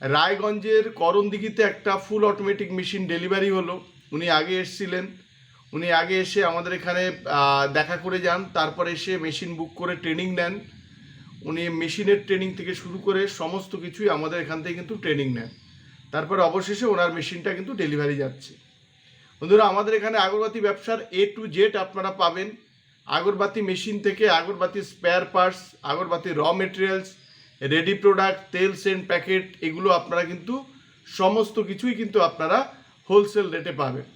রায়গঞ্জের করণদিঘিতে একটা full automatic machine delivery হলো। উনি আগে এসেছিলেন। উনি আগে এসে আমাদের এখানে দেখা করে যান। তারপরে এসে মেশিন বুক করে ট্রেনিং নেন। উনি মেশিনের ট্রেনিং থেকে শুরু করে সমস্ত কিছুই আমাদের এখান থেকে কিন্তু ট্রেনিং নেন। তারপরে অবশেষে ওনার মেশিনটা কিন্তু ডেলিভারি যাচ্ছে। বন্ধুরা, আমাদের এখানে আগরবাতি ব্যবসার এ টু জেড আপনারা পাবেন। আগরবাতি মেশিন থেকে আগরবাতি স্পেয়ার পার্টস আগরবাতি র মেটেরিয়ালস রেডি প্রোডাক্ট তেল সেন্ট প্যাকেট, এগুলো আপনারা কিন্তু সমস্ত কিছুই কিন্তু আপনারা হোলসেল রেটে পাবেন।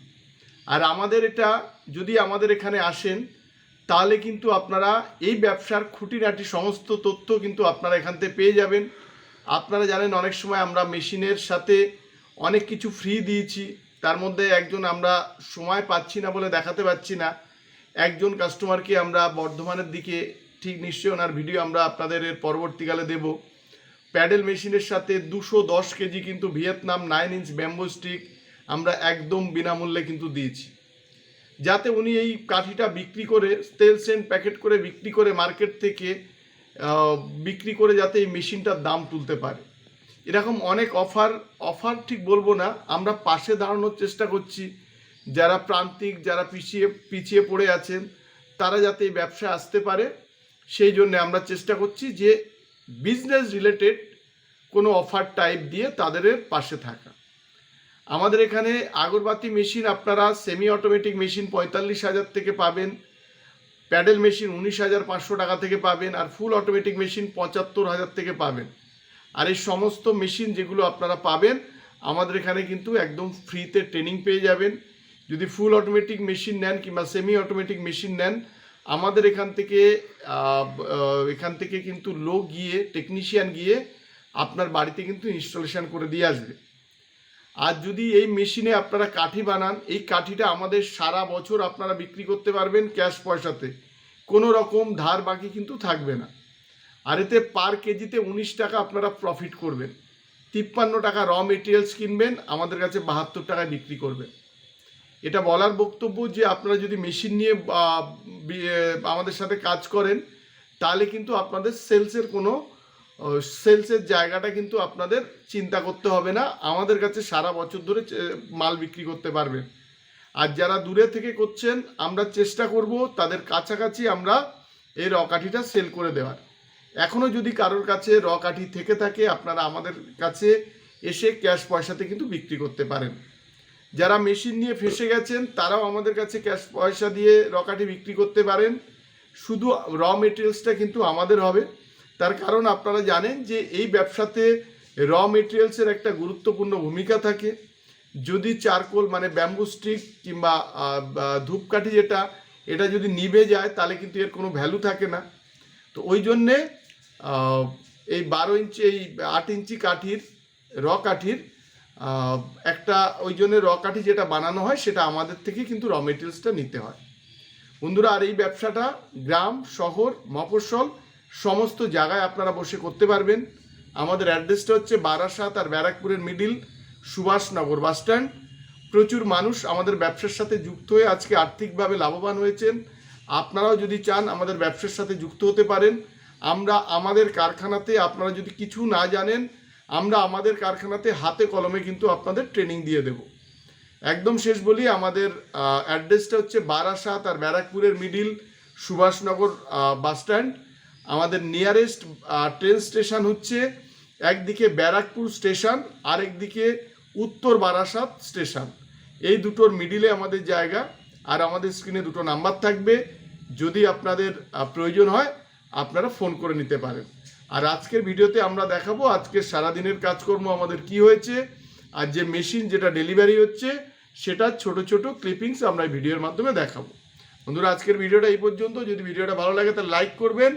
আর আমাদের এটা, যদি আমাদের এখানে আসেন, তাহলে কিন্তু আপনারা এই ব্যবসার খুঁটিনাটি সমস্ত তথ্য কিন্তু আপনারা এখান থেকে পেয়ে যাবেন। আপনারা জানেন, অনেক সময় আমরা মেশিনের সাথে অনেক কিছু ফ্রি দিয়েছি। তার মধ্যে একজন আমরা সময় পাচ্ছি না বলে দেখাতে পাচ্ছি না। একজন কাস্টমারকে আমরা বর্ধমানের দিকে ঠিক নিশ্চয়ই ওনার ভিডিও আমরা আপনাদের এর পরবর্তীকালে দেব। প্যাডেল মেশিনের সাথে দুশো দশ কেজি কিন্তু Vietnam nine inch bamboo stick আমরা একদম বিনামূল্যে কিন্তু দিয়েছি। যাতে উনি এই কাঠিটা বিক্রি করে, তেল সেন্ট প্যাকেট করে বিক্রি করে মার্কেট থেকে বিক্রি করে যাতে এই মেশিনটার দাম তুলতে পারে। এরকম অনেক অফার অফার ঠিক বলব না, আমরা পাশে দাঁড়ানোর চেষ্টা করছি। যারা প্রান্তিক, যারা পিছিয়ে পিছিয়ে পড়ে আছেন, তারা যাতে এই ব্যবসায় আসতে পারে। সেই জন্য আমরা চেষ্টা করছি যে বিজনেস রিলেটেড কোনো অফার টাইপ দিয়ে তাদের পাশে থাকা। আমাদের এখানে আগরবাতি মেশিন আপনারা সেমি অটোমেটিক মেশিন পঁয়তাল্লিশ হাজার থেকে পাবেন প্যাডেল মেশিন উনিশ হাজার পাঁচশো টাকা থেকে পাবেন, আর ফুল অটোমেটিক মেশিন পঁচাত্তর হাজার থেকে পাবেন। আর এই সমস্ত মেশিন যেগুলো আপনারা পাবেন, আমাদের এখানে কিন্তু একদম ফ্রিতে ট্রেনিং পেয়ে যাবেন। যদি ফুল অটোমেটিক মেশিন নেন কিংবা সেমি অটোমেটিক মেশিন নেন আমাদের এখান থেকে এখান থেকে কিন্তু লোক গিয়ে টেকনিশিয়ান গিয়ে আপনার বাড়িতে কিন্তু ইনস্টলেশন করে দিয়ে আসবে। আর যদি এই মেশিনে আপনারা কাঠি বানান, এই কাঠিটা আমাদের সারা বছর আপনারা বিক্রি করতে পারবেন ক্যাশ পয়সাতে। কোনো রকম ধার বাকি কিন্তু থাকবে না। আর এতে পার কেজিতে উনিশ টাকা আপনারা প্রফিট করবেন। তিপ্পান্ন টাকা র মেটেরিয়ালস কিনবেন, আমাদের কাছে বাহাত্তর টাকায় বিক্রি করবেন। এটা বলার বক্তব্য যে আপনারা যদি মেশিন নিয়ে আমাদের সাথে কাজ করেন, তাহলে কিন্তু আপনাদের সেলসের কোনো সেলসের জায়গাটা কিন্তু আপনাদের চিন্তা করতে হবে না। আমাদের কাছে সারা বছর ধরে মাল বিক্রি করতে পারবেন। আর যারা দূরে থেকে করছেন, আমরা চেষ্টা করব তাদের কাছাকাছি আমরা এই রকাঠিটা সেল করে দেওয়ার। এখনও যদি কারোর কাছে রকাঠি থেকে থাকে, আপনারা আমাদের কাছে এসে ক্যাশ পয়সাতে কিন্তু বিক্রি করতে পারেন। যারা মেশিন নিয়ে ফেসে গেছেন, তারাও আমাদের কাছে ক্যাশ পয়সা দিয়ে রকাঠি বিক্রি করতে পারেন। শুধু র মেটেরিয়ালসটা কিন্তু আমাদের হবে। তার কারণ আপনারা জানেন যে এই ব্যবসাতে র মেটেরিয়ালসের একটা গুরুত্বপূর্ণ ভূমিকা থাকে। যদি চারকোল মানে ব্যাম্বু স্টিক কিংবা ধূপকাঠি যেটা, এটা যদি নিভে যায়, তাহলে কিন্তু এর কোনো ভ্যালু থাকে না। তো ওই জন্যে এই বারো ইঞ্চি, এই আট ইঞ্চি কাঠির র কাঠির একটা ওই জন্য র কাঠি যেটা বানানো হয়, সেটা আমাদের থেকে কিন্তু র মেটেরিয়ালসটা নিতে হয়। বন্ধুরা, আর এই ব্যবসাটা গ্রাম, শহর, মফস্বল, সমস্ত জায়গায় আপনারা বসে করতে পারবেন। আমাদের অ্যাড্রেসটা হচ্ছে বারাসাত আর ব্যারাকপুরের মিডিল সুভাষনগর বাসস্ট্যান্ড প্রচুর মানুষ আমাদের ব্যবসার সাথে যুক্ত হয়ে আজকে আর্থিকভাবে লাভবান হয়েছেন। আপনারাও যদি চান আমাদের ব্যবসার সাথে যুক্ত হতে পারেন। আমরা, আমাদের কারখানাতে আপনারা যদি কিছু না জানেন আমরা আমাদের কারখানাতে হাতে কলমে কিন্তু আপনাদের ট্রেনিং দিয়ে দেব। একদম শেষ বলি, আমাদের অ্যাড্রেসটা হচ্ছে বারাসাত আর ব্যারাকপুরের মিডিল সুভাষনগর বাসস্ট্যান্ড আমাদের নিয়ারেস্ট ট্রেন স্টেশন হচ্ছে একদিকে ব্যারাকপুর স্টেশন আর একদিকে উত্তর বারাসাত স্টেশন এই দুটোর মিডিলে আমাদের জায়গা, আর আমাদের স্ক্রিনে দুটো নাম্বার থাকবে। যদি আপনাদের প্রয়োজন হয়, আপনারা ফোন করে নিতে পারেন। আর আজকের ভিডিওতে আমরা দেখাবো আজকের সারাদিনের কাজকর্ম আমাদের কি হয়েছে, আর যে মেশিন যেটা ডেলিভারি হচ্ছে সেটা ছোট ছোট ক্লিপিংস আমরা ভিডিওর মাধ্যমে দেখাবো। বন্ধুরা, আজকের ভিডিওটা এই পর্যন্ত। যদি ভিডিওটা ভালো লাগে তাহলে লাইক করবেন।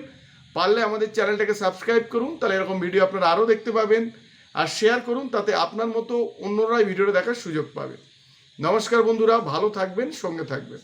পারলে আমাদের চ্যানেলটাকে সাবস্ক্রাইব করুন, তাহলে এরকম ভিডিও আপনারা আরও দেখতে পাবেন। আর শেয়ার করুন, তাতে আপনার মতো অন্যরাই ভিডিওটা দেখার সুযোগ পাবে। নমস্কার বন্ধুরা, ভালো থাকবেন, সঙ্গে থাকবেন।